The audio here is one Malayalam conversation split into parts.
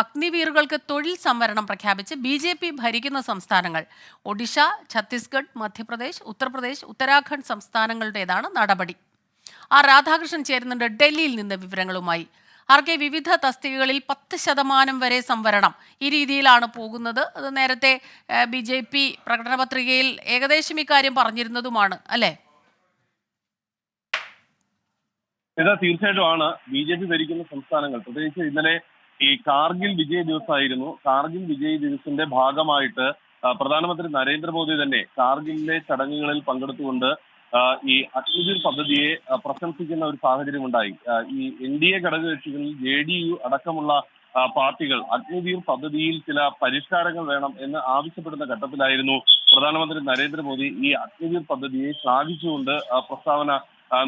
അഗ്നിവീറുകൾക്ക് തൊഴിൽ സംവരണം പ്രഖ്യാപിച്ച് ബി ജെ പി ഭരിക്കുന്ന സംസ്ഥാനങ്ങൾ ഒഡീഷ ഛത്തീസ്ഗഡ് മധ്യപ്രദേശ് ഉത്തർപ്രദേശ് ഉത്തരാഖണ്ഡ് സംസ്ഥാനങ്ങളുടേതാണ് നടപടി. ആർ രാധാകൃഷ്ണൻ ചേരുന്നുണ്ട് ഡൽഹിയിൽ നിന്ന് വിവരങ്ങളുമായി. ആർ കെ വിവിധ തസ്തികകളിൽ പത്ത് ശതമാനം വരെ സംവരണം ഈ രീതിയിലാണ് പോകുന്നത്. അത് നേരത്തെ ബി ജെ പി പ്രകടന പത്രികയിൽ ഏകദേശം ഇക്കാര്യം പറഞ്ഞിരുന്നതുമാണ് അല്ലേ? ഇത് തീർച്ചയായിട്ടും ആണ്. ബി ജെ പി ഭരിക്കുന്ന സംസ്ഥാനങ്ങൾ. പ്രത്യേകിച്ച് ഇന്നലെ ഈ കാർഗിൽ വിജയ് ദിവസമായിരുന്നു കാർഗിൽ വിജയ് ദിവസിന്റെ ഭാഗമായിട്ട് പ്രധാനമന്ത്രി നരേന്ദ്രമോദി തന്നെ കാർഗിലിലെ ചടങ്ങുകളിൽ പങ്കെടുത്തുകൊണ്ട് ഈ അഗ്നിവീർ പദ്ധതിയെ പ്രശംസിക്കുന്ന ഒരു സാഹചര്യം ഉണ്ടായി. ഈ എൻ ഡി എ ഘടകകക്ഷികളിൽ ജെ ഡി യു അടക്കമുള്ള പാർട്ടികൾ അഗ്നിവീർ പദ്ധതിയിൽ ചില പരിഷ്കാരങ്ങൾ വേണം എന്ന് ആവശ്യപ്പെടുന്ന ഘട്ടത്തിലായിരുന്നു പ്രധാനമന്ത്രി നരേന്ദ്രമോദി ഈ അഗ്നിവീർ പദ്ധതിയെ ശ്ലാഘിച്ചുകൊണ്ട് പ്രസ്താവന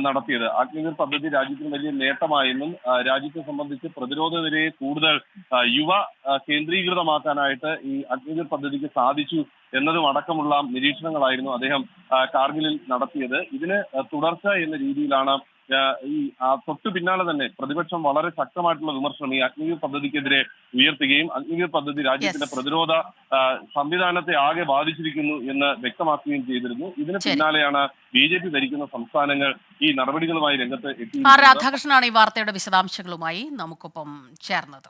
നടത്തിയത്. അഗ്നിവീർ പദ്ധതി രാജ്യത്തിന് വലിയ നേട്ടമായെന്നും രാജ്യത്തെ സംബന്ധിച്ച് പ്രതിരോധ നിരയെ കൂടുതൽ യുവ കേന്ദ്രീകൃതമാക്കാനായിട്ട് ഈ അഗ്നിവീർ പദ്ധതിക്ക് സാധിച്ചു എന്നതും അടക്കമുള്ള നിരീക്ഷണങ്ങളായിരുന്നു അദ്ദേഹം കാർഗിലിൽ നടത്തിയത്. ഇതിന് തുടർച്ച എന്ന രീതിയിലാണ് ഈ തൊട്ടു പിന്നാലെ തന്നെ പ്രതിപക്ഷം വളരെ ശക്തമായിട്ടുള്ള വിമർശനം ഈ അഗ്നിവീർ പദ്ധതിക്കെതിരെ ഉയർത്തുകയും അഗ്നിവീർ പദ്ധതി രാജ്യത്തിന്റെ. പ്രതിരോധ സംവിധാനത്തെ ആകെ ബാധിച്ചിരിക്കുന്നു എന്ന് വ്യക്തമാക്കുകയും ചെയ്തിരുന്നു. ഇതിന് പിന്നാലെയാണ് ബി ജെ പി ഭരിക്കുന്ന സംസ്ഥാനങ്ങൾ ഈ നടപടികളുമായി രംഗത്ത് ആർ രാധാകൃഷ്ണനാണ് ഈ വാർത്തയുടെ വിശദാംശങ്ങളുമായി നമുക്കൊപ്പം ചേർന്നത്.